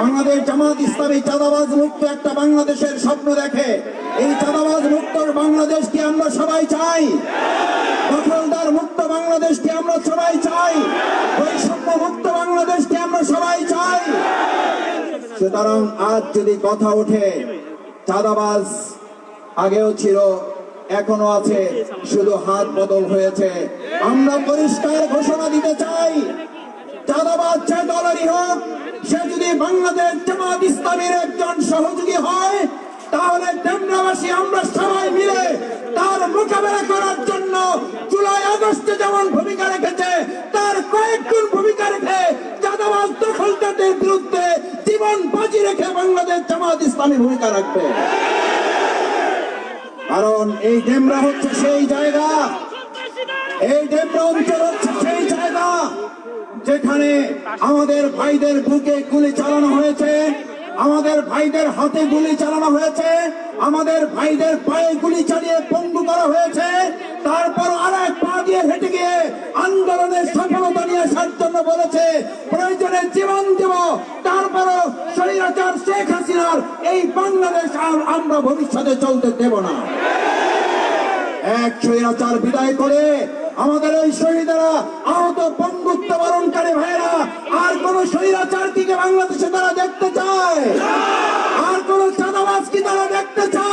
বাংলাদেশ জামাত ইসলামী চাঁদাবাজ মুক্ত একটা বাংলাদেশের স্বপ্ন দেখে। এই চাঁদাবাজ মুক্ত বাংলাদেশকে আমরা সবাই চাই। দখলদার মুক্ত বাংলাদেশকে আমরা সবাই চাই। বৈষম্য মুক্ত বাংলাদেশকে আমরা সবাই চাই। সুতরাং আজ যদি কথা ওঠে, চাঁদাবাজ আগেও ছিল এখনও আছে, শুধু হাত বদল হয়েছে। আমরা পরিষ্কার ঘোষণা দিতে চাই, চাঁদাবাজ যে দলেরই হোক সে যদি বাংলাদেশ জামাত ইসলামের একজন সহযোগী হয়, তাহলে ডেমরাবাসী আমরা সবাই মিলে তার মোকাবেলা করার জন্য জুলাই আগস্টে যেমন ভূমিকা রেখেছে, তার কয়েক গুণ ভূমিকা রেখে চাঁদাবাজ দখলদারদের বিরুদ্ধে জীবন বাজি রেখে বাংলাদেশ জামাত ইসলামী ভূমিকা রাখবে। কারণ এই ডেমরা হচ্ছে সেই জায়গা। এই ডেমরা অঞ্চল যেখানে আমাদের ভাইদের বুকে গুলি চালানো হয়েছে, আমাদের ভাইদের হাতে গুলি চালানো হয়েছে, আমাদের ভাইদের পায়ে গুলি চালিয়ে পঙ্গু করা হয়েছে, তারপর আর এক পা দিয়ে হেঁটে গিয়ে আন্দোলনের সফলতা নিয়ে আসার জন্য বলেছে, প্রয়োজনে জীবন দেব। তারপরও স্বৈরাচার শেখ হাসিনার এই বাংলাদেশ আর আমরা ভবিষ্যতে চলতে দেব না। এক স্বৈরাচার বিদায় করে আমাদের এই শহীদেরা আহত বন্ধুত্ব বরণকারী ভাইয়েরা, আর কোন দিকে বাংলাদেশে তারা দেখতে চায়? আর কোন কি তারা দেখতে চায়?